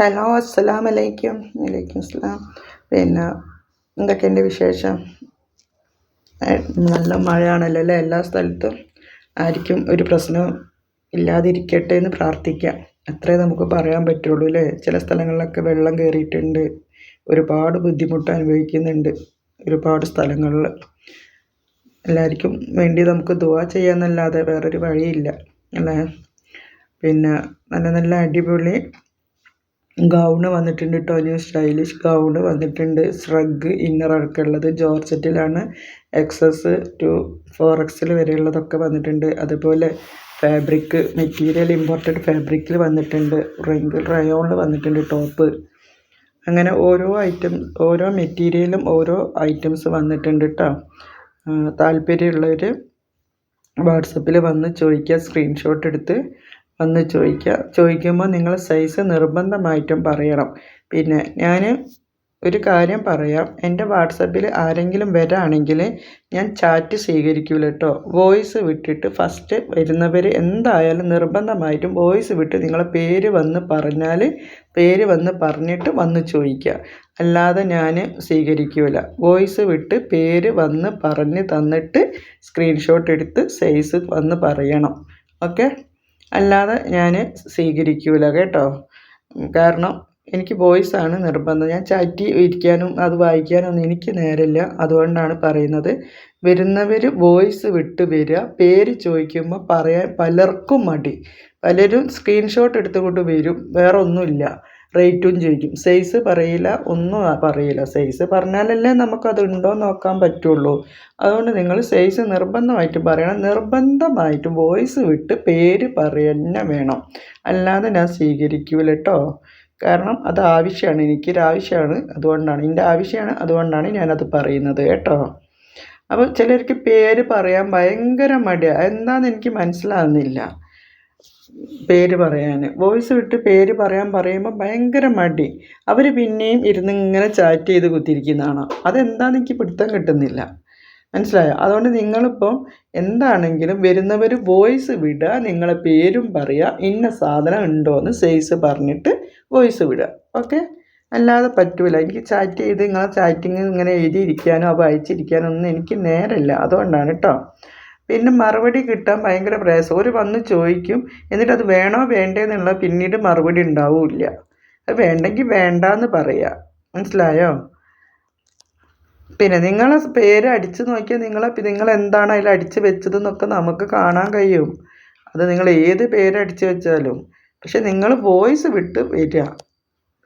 Hello അസ്സലാം വലൈക്കും വലൈക്കും അസ്സലാം പിന്നെ എന്തൊക്കെയുണ്ട് വിശേഷം നല്ല മഴയാണല്ലോ അല്ലേ എല്ലാ സ്ഥലത്തും? ആർക്കും ഒരു പ്രശ്നവും ഇല്ലാതിരിക്കട്ടെ എന്ന് പ്രാർത്ഥിക്കാം. അത്രേ നമുക്ക് പറയാൻ പറ്റുള്ളൂ അല്ലേ? ചില സ്ഥലങ്ങളിലൊക്കെ വെള്ളം കയറിയിട്ടുണ്ട്. ഒരുപാട് ബുദ്ധിമുട്ട് അനുഭവിക്കുന്നുണ്ട് ഒരുപാട് സ്ഥലങ്ങളിൽ. എല്ലാവർക്കും വേണ്ടി നമുക്ക് ദുആ ചെയ്യാമെന്നല്ലാതെ വേറൊരു വഴിയില്ല അല്ലേ? പിന്നെ നല്ല നല്ല അടിപൊളി ഗൗണ് വന്നിട്ടുണ്ട് കേട്ടോ ന്യൂ സ്റ്റൈലിഷ് ഗൗണ് വന്നിട്ടുണ്ട്. സ്രഗ് ഇന്നറൊക്കെ ഉള്ളത് ജോർജറ്റിലാണ്. എക്സസ് ടു ഫോർ എക്സിൽ വരെയുള്ളതൊക്കെ വന്നിട്ടുണ്ട്. അതുപോലെ ഫാബ്രിക് മെറ്റീരിയൽ ഇമ്പോർട്ടഡ് ഫാബ്രിക്കിൽ വന്നിട്ടുണ്ട്. റിങ്കിൾ റയോണിൽ വന്നിട്ടുണ്ട് ടോപ്പ് അങ്ങനെ ഓരോ ഐറ്റം ഓരോ മെറ്റീരിയലും ഓരോ ഐറ്റംസ് വന്നിട്ടുണ്ട് കേട്ടോ താല്പര്യമുള്ളവർ വാട്സപ്പിൽ വന്ന് ചോദിക്കുക സ്ക്രീൻഷോട്ട് എടുത്ത് വന്ന് ചോദിക്കുക ചോദിക്കുമ്പോൾ നിങ്ങൾ സൈസ് നിർബന്ധമായിട്ടും പറയണം. പിന്നെ ഞാൻ ഒരു കാര്യം പറയാം. എന്റെ വാട്സപ്പിൽ ആരെങ്കിലും വരാണെങ്കിൽ ഞാൻ ചാറ്റ് സ്വീകരിക്കില്ല കേട്ടോ വോയിസ് വിട്ടിട്ട് ഫസ്റ്റ് വരുന്നവർ എന്തായാലും നിർബന്ധമായിട്ടും വോയിസ് വിട്ട് നിങ്ങളെ പേര് വന്ന് പറഞ്ഞാൽ പേര് വന്ന് പറഞ്ഞിട്ട് വന്ന് ചോദിക്കുക അല്ലാതെ ഞാൻ സ്വീകരിക്കില്ല വോയിസ് വിട്ട് പേര് വന്ന് പറഞ്ഞ് തന്നിട്ട് സ്ക്രീൻഷോട്ട് എടുത്ത് സൈസ് വന്ന് പറയണം. ഓക്കെ അല്ലാതെ ഞാൻ സ്വീകരിക്കില്ല കേട്ടോ. കാരണം എനിക്ക് വോയിസാണ് നിർബന്ധം. ഞാൻ ചാറ്റി ഇരിക്കാനും അത് വായിക്കാനൊന്നും എനിക്ക് നേരമില്ല. അതുകൊണ്ടാണ് പറയുന്നത്. വരുന്നവർ വോയിസ് വിട്ട് വരിക പേര് ചോദിക്കുമ്പോൾ പറയാൻ പലർക്കും മടി. പലരും സ്ക്രീൻഷോട്ട് എടുത്തുകൊണ്ട് വരും വേറെ ഒന്നുമില്ല റേറ്റും ചോദിക്കും. സൈസ് പറയില്ല ഒന്നും പറയില്ല. സൈസ് പറഞ്ഞാലല്ലേ നമുക്കത് ഉണ്ടോ നോക്കാൻ പറ്റുള്ളൂ. അതുകൊണ്ട് നിങ്ങൾ സൈസ് നിർബന്ധമായിട്ട് പറയണം. നിർബന്ധമായിട്ട് വോയിസ് വിട്ട് പേര് പറയുന്ന വേണം. അല്ലാതെ ഞാൻ സ്വീകരിക്കൂല കേട്ടോ കാരണം അത് ആവശ്യമാണ് എനിക്കൊരു ആവശ്യമാണ് അതുകൊണ്ടാണ്. എന്റെ ആവശ്യമാണ് അതുകൊണ്ടാണ് ഞാനത് പറയുന്നത് കേട്ടോ. അപ്പോൾ ചിലർക്ക് പേര് പറയാൻ ഭയങ്കര മടിയാണ് എന്താണെന്ന് എനിക്ക് മനസ്സിലാകുന്നില്ല പേര് പറയാൻ വോയിസ് വിട്ട് പേര് പറയാൻ പറയുമ്പോൾ ഭയങ്കര മടി. അവർ പിന്നെയും ഇരുന്ന് ഇങ്ങനെ ചാറ്റ് ചെയ്ത് കുത്തിയിരിക്കുന്നതാണ്. അതെന്താണെന്ന് എനിക്ക് പിടുത്തം കിട്ടുന്നില്ല. മനസ്സിലായോ? അതുകൊണ്ട് നിങ്ങളിപ്പം എന്താണെങ്കിലും വരുന്നവർ വോയിസ് വിടുക നിങ്ങളെ പേരും പറയുക ഇന്ന സാധനം ഉണ്ടോ എന്ന് സൈസ് പറഞ്ഞിട്ട് വോയിസ് വിടുക ഓക്കെ? അല്ലാതെ പറ്റില്ല എനിക്ക് ചാറ്റ് ചെയ്ത് നിങ്ങളെ ചാറ്റിങ് ഇങ്ങനെ എഴുതിയിരിക്കാനോ അപ്പോൾ അയച്ചിരിക്കാനോ ഒന്നും എനിക്ക് നേരമില്ല. അതുകൊണ്ടാണ് കേട്ടോ പിന്നെ മറുപടി കിട്ടാൻ ഭയങ്കര പ്രയാസം. ഒരു വന്ന് ചോദിക്കും എന്നിട്ട് അത് വേണോ വേണ്ടേ എന്നുള്ള പിന്നീട് മറുപടി ഉണ്ടാവില്ല. അത് വേണ്ടെങ്കിൽ വേണ്ട എന്ന് പറയുക മനസ്സിലായോ? പിന്നെ നിങ്ങളെ പേര് അടിച്ച് നോക്കിയാൽ നിങ്ങളെ നിങ്ങൾ എന്താണ് അതിൽ അടിച്ച് വെച്ചതെന്നൊക്കെ നമുക്ക് കാണാൻ കഴിയും. അത് നിങ്ങൾ ഏത് പേര് അടിച്ച് വെച്ചാലും. പക്ഷെ നിങ്ങൾ വോയിസ് വിട്ട് വരിക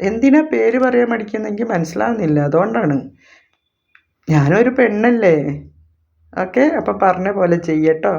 എന്തിനാ പേര് പറയാൻ മടിക്കുന്നെങ്കിൽ മനസ്സിലാവുന്നില്ല. അതുകൊണ്ടാണ്. ഞാനൊരു പെണ്ണല്ലേ? ഓക്കെ അപ്പം പറഞ്ഞ പോലെ ചെയ്യട്ടോ.